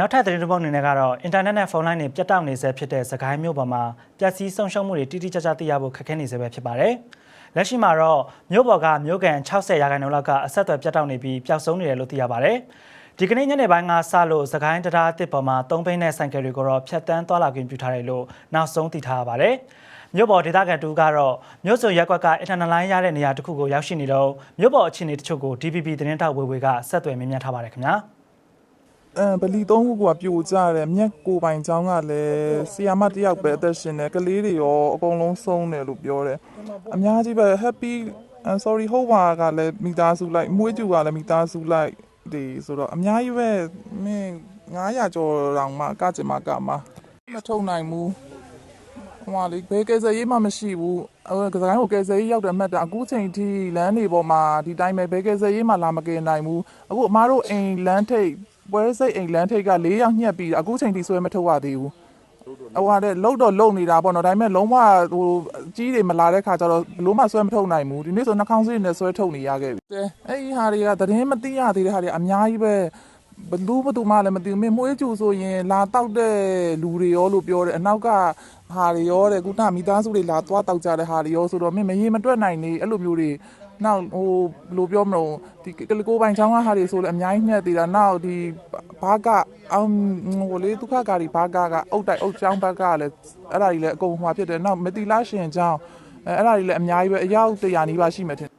နောက်ထပ်သတင်းတစ်ပုဒ်အနေနဲ့ကတော့အင်တာနက်နဲ့ဖုန်းလိုင်းတွေပြတ်တောက်နေဆဲဖြစ်တဲ့စကိုင်းမြို့ပေါ်မှာပျက်စီးဆုံးရှုံးမှုတွေတိတိကျကျသိရဖို့ခက်ခဲနေဆဲပဲဖြစ်ပါတယ်။လက်ရှိမှာတော့မြို့ပေါ်ကမြို့ကန်60ရာခိုင်နှုန်းလောက်ကအဆက်အသွယ်ပြတ်တောက်နေပြီးပျောက်ဆုံးနေတယ်လို့သိရပါတယ်။ဒီကနေ့ညနေပိုင်းကစလို့စကိုင်းတရားအစ်စ်ပေါ်မှာ၃ဘိန်းနဲ့ဆိုင်ကယ်တွေကိုတော့ဖြတ်တန်းသွားလာခွင့်ပြုထားတယ်လို့နောက်ဆုံးသိထားရပါတယ်။မြို့ပေါ်ဒေသခံတူကတော့မြို့စုံရက်ကွက်ကအင်တာနက်လိုင်းရတဲ့နေရာတစ်ခုကိုရောက်ရှိနေတော့မြို့ပေါ်အခြေအနေတချို့ကို DPP သတင်းတောက်ဝေဝေကဆက်သွယ်မြင်မြတ်ထားပါတယ်ခင်ဗျာ။ အဲဗလီသုံးခုကပြိုကျတယ်မြက်ကိုပိုင်ချောင်းကလည်းဆီယာမတစ်ယောက်ပဲအသက်ရှင်တယ်ကလေးတွေရောအကုန်လုံးဆုံးတယ်လို့ပြောတယ်အများကြီးပဲ happy I'm sorry ဟုတ်ပါကလည်းမိသားစုလိုက်မွေးကျူကလည်းမိသားစုလိုက်ဒီဆိုတော့အများကြီးပဲမင်း900ကျော်တောင်မှကကြင်မကမှာမထုံနိုင်ဘူးဟိုကလေဘယ်ကယ်ဆယ်ရေးမှမရှိဘူးအဲကစားကိုကယ်ဆယ်ရေးရောက်တယ်မှတ်တာအခုချိန်ထိလမ်းတွေပေါ်မှာဒီတိုင်းပဲဘယ်ကယ်ဆယ်ရေးမှလာမကယ်နိုင်ဘူးအခုအမားတို့အိမ်လမ်းထိပ် ပွဲစိတ်အိမ်လမ်းထိပ်က၄ယောက်ညှက်ပြီးအခုချိန်ထိဆွဲမထုတ်ရသေးဘူးဟိုကတဲ့လုံတော့လုံနေတာပေါ့နော်ဒါပေမဲ့လုံးဝဟိုကြီးတွေမလာတဲ့ခါကျတော့ဘလို့မှဆွဲမထုတ်နိုင်ဘူးဒီနေ့ဆိုနှာခေါင်းစည်းနဲ့ဆွဲထုတ်နေရခဲ့ပြီအဲ့ဒီဟာတွေကသတင်းမသိရသေးတဲ့ဟာတွေအများကြီးပဲဘလူးဘသူမှလည်းမသိဘူးမင်းမွေးကျူဆိုရင်လာတောက်တဲ့လူတွေရောလို့ပြောတယ်အနောက်ကဟာတွေရောတဲ့ခုနမိသားစုတွေလာသွားတောက်ကြတဲ့ဟာတွေရောဆိုတော့မင်းမရင်မတွက်နိုင်နေအဲ့လိုမျိုးတွေ နောက်ဟိုဘယ်လိုပြောမလို့ဒီကလကိုပိုင်ချောင်းကဟာတွေဆိုလည်းအများကြီးညှက်သေးတာနောက်ဒီဘာကအောင်ဟိုလေဒုက္ခကာရီဘာကကအုတ်တိုက်အုတ်ချောင်းဘက်ကလည်းအဲ့ဒါကြီးလည်းအကုန်ဟွာဖြစ်တယ်နောက်မတီလာရှင်ချောင်းအဲအဲ့ဒါကြီးလည်းအများကြီးပဲအယောက်100နီးပါးရှိမှထင်